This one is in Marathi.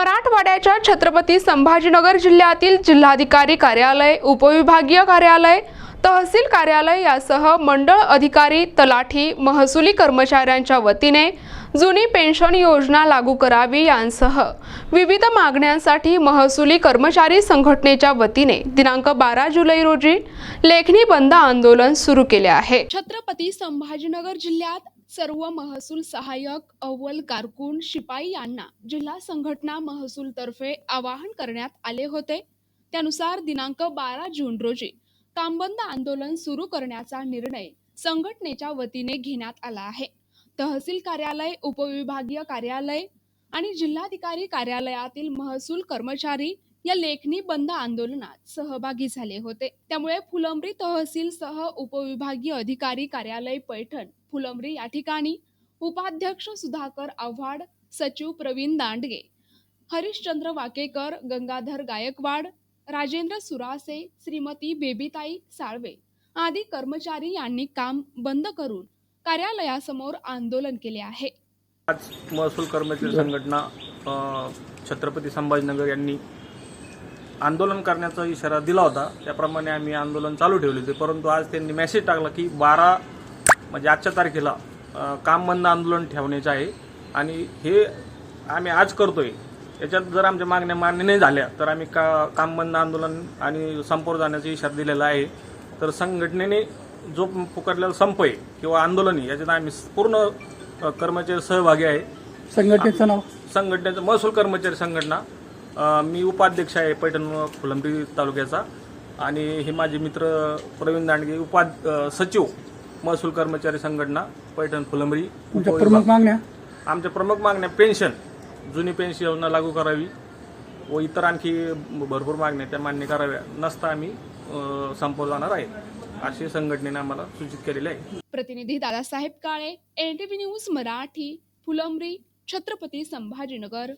मराठवाड्याच्या छत्रपती संभाजीनगर जिल्ह्यातील जिल्हाधिकारी कार्यालय उपविभागीय कार्यालय तहसील कार्यालय यासह मंडळ अधिकारी तलाठी महसुली कर्मचाऱ्यांच्या वतीने जुनी पेन्शन योजना लागू करावी यांसह विविध मागण्यांसाठी महसुली कर्मचारी संघटनेच्या वतीने दिनांक बारा जुलै रोजी लेखणी बंद आंदोलन सुरू केले आहे. छत्रपती संभाजीनगर जिल्ह्यात सर्व महसूल सहाय्यक अव्वल कारकून शिपाई यांना जिल्हा संघटना महसूल तर्फे आवाहन करण्यात आले होते. त्यानुसार दिनांक बारा जून रोजी कामबंद आंदोलन सुरू करण्याचा निर्णय संघटनेच्या वतीने घेण्यात आला आहे. तहसील कार्यालय उपविभागीय कार्यालय आणि जिल्हाधिकारी कार्यालयातील महसूल कर्मचारी या लेखणी बंद आंदोलनात सहभागी झाले होते. त्यामुळे फुलंब्री तहसील सह उपविभागीय अधिकारी कार्यालय पैठण फुलंब्री या ठिकाणी उपाध्यक्ष सुधाकर आव्हाड सचिव प्रवीण दांडगे हरिश्चंद्र वाकेकर गंगाधर गायकवाड राजेंद्र सुरासे श्रीमती बेबीताई साळवे आदी कर्मचारी यांनी काम बंद करून कार्यालयासमोर आंदोलन केले आहे. आज महसूल कर्मचारी संघटना छत्रपती संभाजीनगर यांनी आंदोलन करण्याचा इशारा दिला होता. त्याप्रमाणे आम्ही आंदोलन चालू ठेवले होते. परंतु आज त्यांनी मेसेज टाकला की बारा म्हणजे आजच्या तारखेला काम बंद आंदोलन ठेवण्याचे आहे. आणि हे आम्ही आज करतोय. याच्यात जर आमच्या मागण्या मान्य नाही झाल्या तर आम्ही का काम बंद आंदोलन आणि संपोर जाण्याचा इशारा दिलेला आहे. तर संघटनेने जो पुकारलेला संप आहे किंवा आंदोलन आहे याच्यात आम्ही पूर्ण कर्मचारी सहभागी आहे. संघटनेचं नाव? संघटनेचं महसूल कर्मचारी संघटना. मी उपाध्यक्ष आहे पैठण फुलंब्री तालुक्याचा. आणि हे माझे मित्र प्रवीण दांडगे उपा सचिव महसूल कर्मचारी संघटना पैठण फुलंब्री. प्रमुख मागण्या? आमच्या प्रमुख मागण्या पेन्शन जुनी पेन्शन योजना लागू करावी व इतर आणखी भरपूर मागण्या त्या मान्य कराव्या नसता आम्ही अ, संपवर जाणार आहे. असे संघटनेने आम्हाला सूचित केलेले आहे. प्रतिनिधी दादासाहेब काळे एनटीव्ही न्यूज मराठी फुलंब्री छत्रपती संभाजीनगर.